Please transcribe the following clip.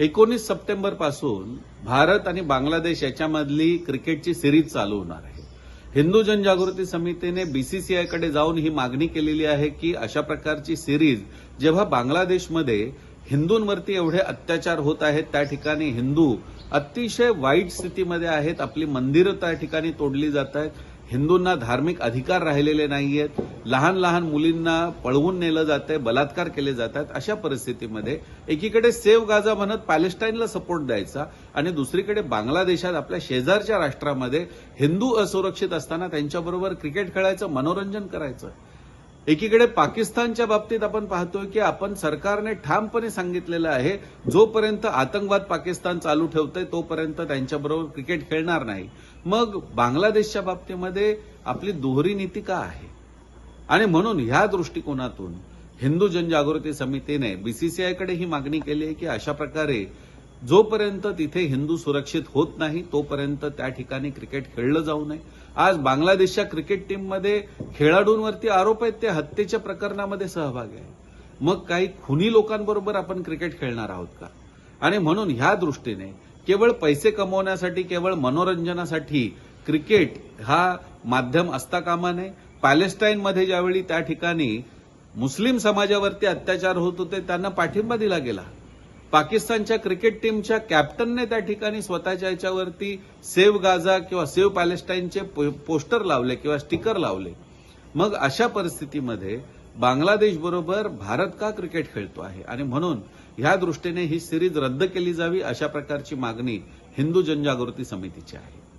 एकोणीस सप्टेंबरपासून भारत आणि बांगलादेश याच्यामधली क्रिकेटची सिरीज चालू होणार आहे. हिंदू जनजागृती समितीने बीसीसीआयकडे जाऊन ही मागणी केलेली आहे की अशा प्रकारची सिरीज जेव्हा बांगलादेशमध्ये हिंदूंवरती एवढे अत्याचार होत आहेत त्या ठिकाणी हिंदू अतिशय वाईट स्थितीमध्ये आहेत. आपली मंदिरं त्या ठिकाणी तोडली जात आहेत. हिंदूंना धार्मिक अधिकार राहिलेले नाही आहेत लहान लहान मुलींना पळवून नेलं जात आहे बलात्कार केले जातात अशा परिस्थितीमध्ये एकीकडे सेव गाजा म्हणत पॅलेस्टाईनला सपोर्ट द्यायचा आणि दुसरीकडे बांगलादेशात आपल्या शेजारच्या राष्ट्रामध्ये हिंदू असुरक्षित असताना त्यांच्याबरोबर क्रिकेट खेळायचं मनोरंजन करायचं. एकीकडे पाकिस्तानच्या बाबतीत आपण पाहतोय की आपण सरकारने ठामपणे सांगितलेलं आहे जोपर्यंत आतंकवाद पाकिस्तान चालू ठेवतंय तोपर्यंत त्यांच्याबरोबर क्रिकेट खेळणार नाही. मग बांगलादेशच्या बाबतीमध्ये आपली दुहरी नीती का आहे? आणि म्हणून ह्या दृष्टिकोनातून हिंदू जनजागृती समितीने बीसीसीआयकडे ही मागणी केली आहे की अशा प्रकारे जोपर्यंत तिथे हिंदू सुरक्षित होत नाही तोपर्यंत त्या ठिकाणी क्रिकेट खेळलं जाऊ नये. आज बांगलादेशच्या क्रिकेट टीममध्ये खेळाडूंवरती आरोप आहेत ते हत्येच्या प्रकरणामध्ये सहभागी आहे मग काही खुनी लोकांबरोबर आपण क्रिकेट खेळणार आहोत का? आणि म्हणून ह्या दृष्टीने केवळ पैसे कमवण्यासाठी केवळ मनोरंजनासाठी क्रिकेट हा माध्यम असता कामा नये. पॅलेस्टाईनमध्ये ज्यावेळी त्या ठिकाणी मुस्लिम समाजावरती अत्याचार होत होते त्यांना पाठिंबा दिला गेला. पाकिस्तानच्या क्रिकेट टीमच्या कॅप्टनने त्या ठिकाणी स्वतःच्या याच्यावरती सेव्ह गाझा किंवा सेव्ह पॅलेस्टाईनचे पो- पोस्टर लावले किंवा स्टिकर लावले. मग अशा परिस्थितीमध्ये बांगलादेशबरोबर भारत का क्रिकेट खेळतो आहे? आणि म्हणून ह्या दृष्टीने ही सिरीज रद्द केली जावी अशा प्रकारची मागणी हिंदू जनजागृती समितीची आहे.